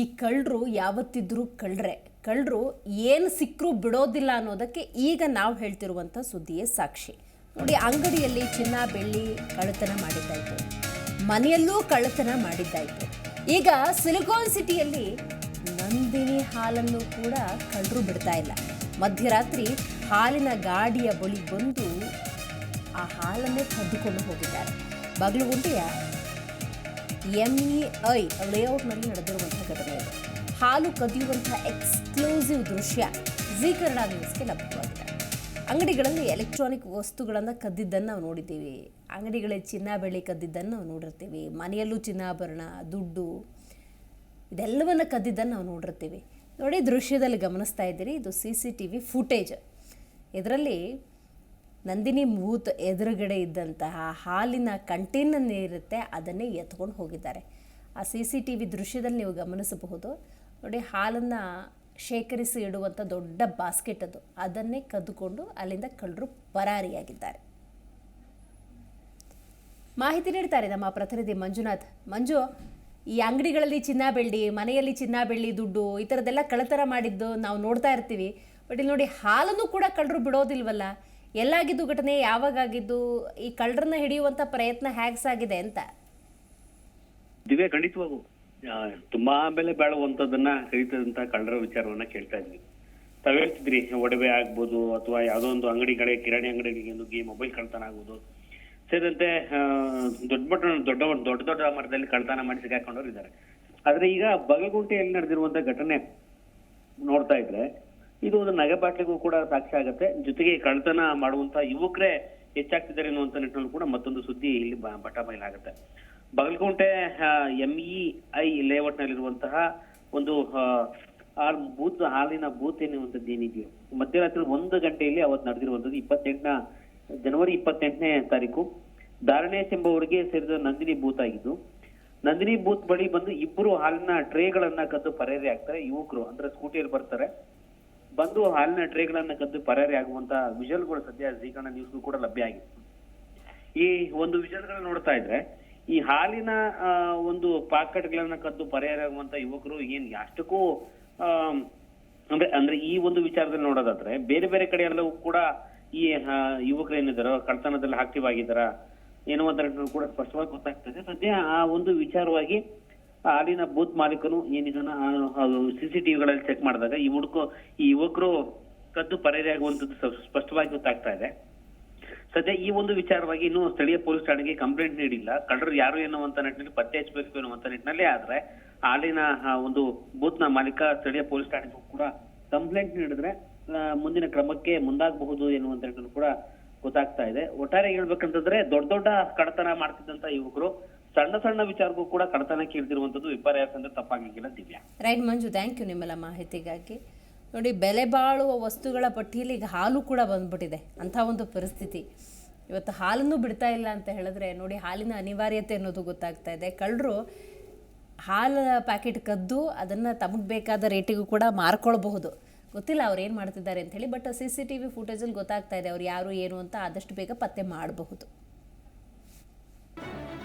ಈ ಕಳ್ಳರು ಯಾವತ್ತಿದ್ರೂ ಕಳ್ಳರೆ. ಕಳ್ಳರು ಏನು ಸಿಕ್ಕರೂ ಬಿಡೋದಿಲ್ಲ ಅನ್ನೋದಕ್ಕೆ ಈಗ ನಾವು ಹೇಳ್ತಿರುವಂಥ ಸುದ್ದಿಯೇ ಸಾಕ್ಷಿ. ನೋಡಿ, ಅಂಗಡಿಯಲ್ಲಿ ಚಿನ್ನ, ಬೆಳ್ಳಿ ಕಳ್ಳತನ ಮಾಡಿದ್ದಾಯಿತು ಮನೆಯಲ್ಲೂ ಕಳ್ಳತನ ಮಾಡಿದ್ದಾಯ್ತು ಈಗ ಸಿಲಿಕಾನ್ ಸಿಟಿಯಲ್ಲಿ ನಂದಿನಿ ಹಾಲನ್ನು ಕೂಡ ಕಳ್ಳರು ಬಿಡ್ತಾ ಇಲ್ಲ. ಮಧ್ಯರಾತ್ರಿ ಹಾಲಿನ ಗಾಡಿಯ ಬಳಿ ಬಂದು ಆ ಹಾಲನ್ನೇ ಕದ್ದುಕೊಂಡು ಹೋಗಿದ್ದಾರೆ. ಬಾಗಿಲುಗುಂಟೆಯ ಎಂಇಐ ಲೇಔಟ್ನಲ್ಲಿ ನಡೆದಿರುವಂತಹ ಘಟನೆ ಹಾಲು ಕದಿಯುವಂತಹ ಎಕ್ಸ್ಕ್ಲೂಸಿವ್ ದೃಶ್ಯ ಜಿ ಕನ್ನಡ ನ್ಯೂಸ್ಗೆ ಲಭ್ಯವಾಗಿದೆ. ಅಂಗಡಿಗಳಲ್ಲಿ ಎಲೆಕ್ಟ್ರಾನಿಕ್ ವಸ್ತುಗಳನ್ನು ಕದ್ದಿದ್ದನ್ನು ನಾವು ನೋಡಿದ್ದೀವಿ. ಅಂಗಡಿಗಳಲ್ಲಿ ಚಿನ್ನ ಬೆಳ್ಳಿ ಕದ್ದಿದ್ದನ್ನು ನಾವು ನೋಡಿರ್ತೀವಿ. ಮನೆಯಲ್ಲೂ ಚಿನ್ನಾಭರಣ, ದುಡ್ಡು, ಇದೆಲ್ಲವನ್ನು ಕದ್ದಿದ್ದನ್ನು ನಾವು ನೋಡಿರ್ತೀವಿ. ನೋಡಿ ದೃಶ್ಯದಲ್ಲಿ ಗಮನಿಸ್ತಾ ಇದ್ದೀರಿ, ಇದು C C T V footage ಇದರಲ್ಲಿ ನಂದಿನಿ ಬೂತ್ ಎದುರುಗಡೆ ಇದ್ದಂತಹ ಹಾಲಿನ ಕಂಟೇನರ್ ಇರುತ್ತೆ ಅದನ್ನೇ ಎತ್ಕೊಂಡು ಹೋಗಿದ್ದಾರೆ. ಆ ಸಿ ಸಿ ಟಿ ವಿ ದೃಶ್ಯದಲ್ಲಿ ನೀವು ಗಮನಿಸಬಹುದು. ನೋಡಿ, ಹಾಲನ್ನು ಶೇಖರಿಸಿ ಇಡುವಂಥ ದೊಡ್ಡ ಬಾಸ್ಕೆಟ್ ಅದು. ಅದನ್ನೇ ಕದ್ದುಕೊಂಡು ಅಲ್ಲಿಂದ ಕಳ್ಳರು ಪರಾರಿಯಾಗಿದ್ದಾರೆ. ಮಾಹಿತಿ ನೀಡ್ತಾರೆ ನಮ್ಮ ಪ್ರತಿನಿಧಿ ಮಂಜುನಾಥ್. ಮಂಜು, ಈ ಅಂಗಡಿಗಳಲ್ಲಿ ಚಿನ್ನ ಬೆಳ್ಳಿ, ಮನೆಯಲ್ಲಿ ಚಿನ್ನ ಬೆಳ್ಳಿ, ದುಡ್ಡು, ಈ ಥರದ್ದೆಲ್ಲ ಕಳತರ ಮಾಡಿದ್ದು ನಾವು ನೋಡ್ತಾ ಇರ್ತೀವಿ. ಬಟ್ ಇಲ್ಲಿ ನೋಡಿ, ಹಾಲನ್ನು ಕೂಡ ಕಳ್ಳರು ಬಿಡೋದಿಲ್ವಲ್ಲ? ಎಲ್ಲಾಗಿದ್ದು ಘಟನೆ ಯಾವಾಗ ಆಗಿದ್ದು ಈ ಕಳ್ಳರನ್ನ ಹಿಡಿಯುವಂತ ಪ್ರಯತ್ನ ಹೇಗೆ ಸಾಗಿದೆ ಅಂತ? ದಿವ್ಯ ಖಂಡಿತವಾಗೂ. ತುಂಬಾ ಬೆಲೆ ಬಾಳುವಂತದನ್ನ ಕರೀತದಂತ ಕಳ್ಳರ ವಿಚಾರವನ್ನ ಕೇಳ್ತಾ ಇದ್ವಿ. ತಾವ್ ಹೇಳ್ತಿದ್ರಿ, ಒಡವೆ ಆಗ್ಬೋದು ಅಥವಾ ಯಾವ್ದೋ ಒಂದು ಅಂಗಡಿಗಳೇ ಕಿರಾಣಿ ಅಂಗಡಿಗಳಿಗೆ ಮೊಬೈಲ್ ಕಳ್ತನ ಆಗ್ಬೋದು ಸೇರಿದಂತೆ ದೊಡ್ಡ ಮಟ್ಟ ದೊಡ್ಡ ದೊಡ್ಡ ದೊಡ್ಡ ಮಟ್ಟದಲ್ಲಿ ಕಳ್ತನ ಮಾಡಿ ಸಿಗಾಕೊಂಡವ್ರು ಇದ್ದಾರೆ. ಆದ್ರೆ ಈಗ ಬಗಲಗುಂಟೆಯಲ್ಲಿ ನಡೆದಿರುವಂತ ಘಟನೆ ನೋಡ್ತಾ ಇದ್ರೆ ಇದು ಒಂದು ನಗೆ ಬಾಟ್ಲಿಗೂ ಕೂಡ ಸಾಕ್ಷಿ ಆಗುತ್ತೆ. ಜೊತೆಗೆ ಕಳ್ಳತನ ಮಾಡುವಂತ ಯುವಕರೇ ಹೆಚ್ಚಾಗ್ತಿದ್ದಾರೆ ಅನ್ನುವಂತ ನಿಟ್ಟಿನಲ್ಲಿ ಕೂಡ ಮತ್ತೊಂದು ಸುದ್ದಿ ಇಲ್ಲಿ ಬ- ಬಟ ಬಯಲಾಗತ್ತೆ. ಬಗಲಗುಂಟೆ ಐ ಲೇಔಟ್ ನಲ್ಲಿರುವಂತಹ ಒಂದು ಬೂತ್, ಹಾಲಿನ ಬೂತ್ ಎನ್ನುವಂಥದ್ದು ಏನಿದೆಯೋ. ಮಧ್ಯರಾತ್ರಿ ಒಂದು ಗಂಟೆಯಲ್ಲಿ ಅವತ್ತು ನಡೆದಿರುವಂಥದ್ದು ಇಪ್ಪತ್ತೆಂಟನ ಜನವರಿ ಇಪ್ಪತ್ತೆಂಟನೇ ತಾರೀಕು. ಧಾರಣೇಶ್ ಎಂಬುವರಿಗೆ ಸೇರಿದ ನಂದಿನಿ ಬೂತ್ ಆಗಿದ್ದು, ನಂದಿನಿ ಬೂತ್ ಬಳಿ ಬಂದು ಇಬ್ಬರು ಹಾಲಿನ ಟ್ರೇಗಳನ್ನ ಕದ್ದು ಪರೇರಿ ಆಗ್ತಾರೆ ಯುವಕರು ಅಂದ್ರೆ ಸ್ಕೂಟಿಯಲ್ಲಿ ಬರ್ತಾರೆ. ಬಂದು ಹಾಲಿನ ಟ್ರೇಗಳನ್ನ ಕದ್ದು ಪರಾರಿ ಆಗುವಂತ ಕೂಡ ಸದ್ಯ ಜೀಕರಣ ನ್ಯೂಸ್ ಕೂಡ ಲಭ್ಯ ಆಗಿದೆ. ಈ ಒಂದು ವಿಷಲ್ಗಳನ್ನ ನೋಡ್ತಾ ಇದ್ರೆ, ಈ ಹಾಲಿನ ಒಂದು ಪಾಕೆಟ್ ಗಳನ್ನ ಕದ್ದು ಪರಾರಿ ಆಗುವಂತ ಯುವಕರು ಏನ್ ಅಷ್ಟಕ್ಕೂ ಅಂದ್ರೆ ಅಂದ್ರೆ ಈ ಒಂದು ವಿಚಾರದಲ್ಲಿ ನೋಡೋದಾದ್ರೆ, ಬೇರೆ ಬೇರೆ ಕಡೆ ಎಲ್ಲವೂ ಕೂಡ ಈ ಯುವಕರು ಏನಿದಾರೋ ಕಳ್ತನದಲ್ಲಿ ಆಕ್ಟಿವ್ ಆಗಿದ್ದಾರಾ ಏನೋ ಅಂತ ಕೂಡ ಸ್ಪಷ್ಟವಾಗಿ ಗೊತ್ತಾಗ್ತದೆ. ಸದ್ಯ ಆ ಒಂದು ವಿಚಾರವಾಗಿ ಆ ಹಾಲಿನ ಬೂತ್ ಮಾಲೀಕನು ಏನಿದಾನ ಸಿಸಿಟಿವಿಗಳಲ್ಲಿ ಚೆಕ್ ಮಾಡಿದಾಗ ಈ ಹುಡುಕು, ಈ ಯುವಕರು ಕದ್ದು ಪರಾರಿ ಆಗುವಂತದ್ದು ಸ್ಪಷ್ಟವಾಗಿ ಗೊತ್ತಾಗ್ತಾ ಇದೆ. ಸದ್ಯ ಈ ಒಂದು ವಿಚಾರವಾಗಿ ಇನ್ನು ಸ್ಥಳೀಯ ಪೊಲೀಸ್ ಠಾಣೆಗೆ ಕಂಪ್ಲೇಂಟ್ ನೀಡಿಲ್ಲ. ಕಳ್ಳರು ಯಾರು ಎನ್ನುವಂತ ನಿಟ್ಟಿನಲ್ಲಿ ಪತ್ತೆ ಹಚ್ಚಬೇಕು ಎನ್ನುವಂತ ನಿಟ್ಟಿನಲ್ಲಿ ಆದ್ರೆ ಅಲ್ಲಿನ ಒಂದು ಬೂತ್ನ ಮಾಲೀಕ ಸ್ಥಳೀಯ ಪೊಲೀಸ್ ಠಾಣೆಗೂ ಕೂಡ ಕಂಪ್ಲೇಂಟ್ ನೀಡಿದ್ರೆ ಮುಂದಿನ ಕ್ರಮಕ್ಕೆ ಮುಂದಾಗಬಹುದು ಎನ್ನುವಂತ ನಿಟ್ಟಿನಲ್ಲಿ ಕೂಡ ಗೊತ್ತಾಗ್ತಾ ಇದೆ. ಒಟ್ಟಾರೆ ಹೇಳ್ಬೇಕಂತಂದ್ರೆ ದೊಡ್ಡ ದೊಡ್ಡ ಕಡತನ ಮಾಡ್ತಿದ್ದಂತ ಯುವಕರು ಸಣ್ಣ ಸಣ್ಣ ವಿಚಾರಕ್ಕೂ ಕೂಡ ಕಡತನಕ್ಕೆ ಇಳಿದಿರುವಂತದ್ದು ವಿಪರ್ಯಾಸ ಅಂದ್ರೆ ತಪ್ಪಾಗಿಲ್ಲ Divya. Right Manju thank you ನಿಮ್ಮೆಲ್ಲ ಮಾಹಿತಿಗಾಗಿ. ನೋಡಿ, ಬೆಲೆ ಬಾಳುವ ವಸ್ತುಗಳ ಪಟ್ಟಿಯಲ್ಲಿ ಈಗ ಹಾಲು ಕೂಡ ಬಂದ್ಬಿಟ್ಟಿದೆ ಅಂತ ಒಂದು ಪರಿಸ್ಥಿತಿ. ಇವತ್ತು ಹಾಲನ್ನು ಬಿಡ್ತಾ ಇಲ್ಲ ಅಂತ ಹೇಳಿದ್ರೆ, ನೋಡಿ, ಹಾಲಿನ ಅನಿವಾರ್ಯತೆ ಅನ್ನೋದು ಗೊತ್ತಾಗ್ತಾ ಇದೆ. ಕಳ್ಳರು ಹಾಲು ಪ್ಯಾಕೆಟ್ ಕದ್ದು ಅದನ್ನು ತಮಗೆ ಬೇಕಾದ ರೇಟಿಗೂ ಕೂಡ ಮಾರ್ಕೊಳ್ಬಹುದು. ಗೊತ್ತಿಲ್ಲ ಅವ್ರು ಏನು ಮಾಡ್ತಿದ್ದಾರೆ ಅಂತ ಹೇಳಿ but C C T V ಫುಟೇಜಲ್ಲಿ ಗೊತ್ತಾಗ್ತಾ ಇದೆ ಅವ್ರು ಯಾರು, ಏನು ಅಂತ ಆದಷ್ಟು ಬೇಗ ಪತ್ತೆ ಮಾಡಬಹುದು.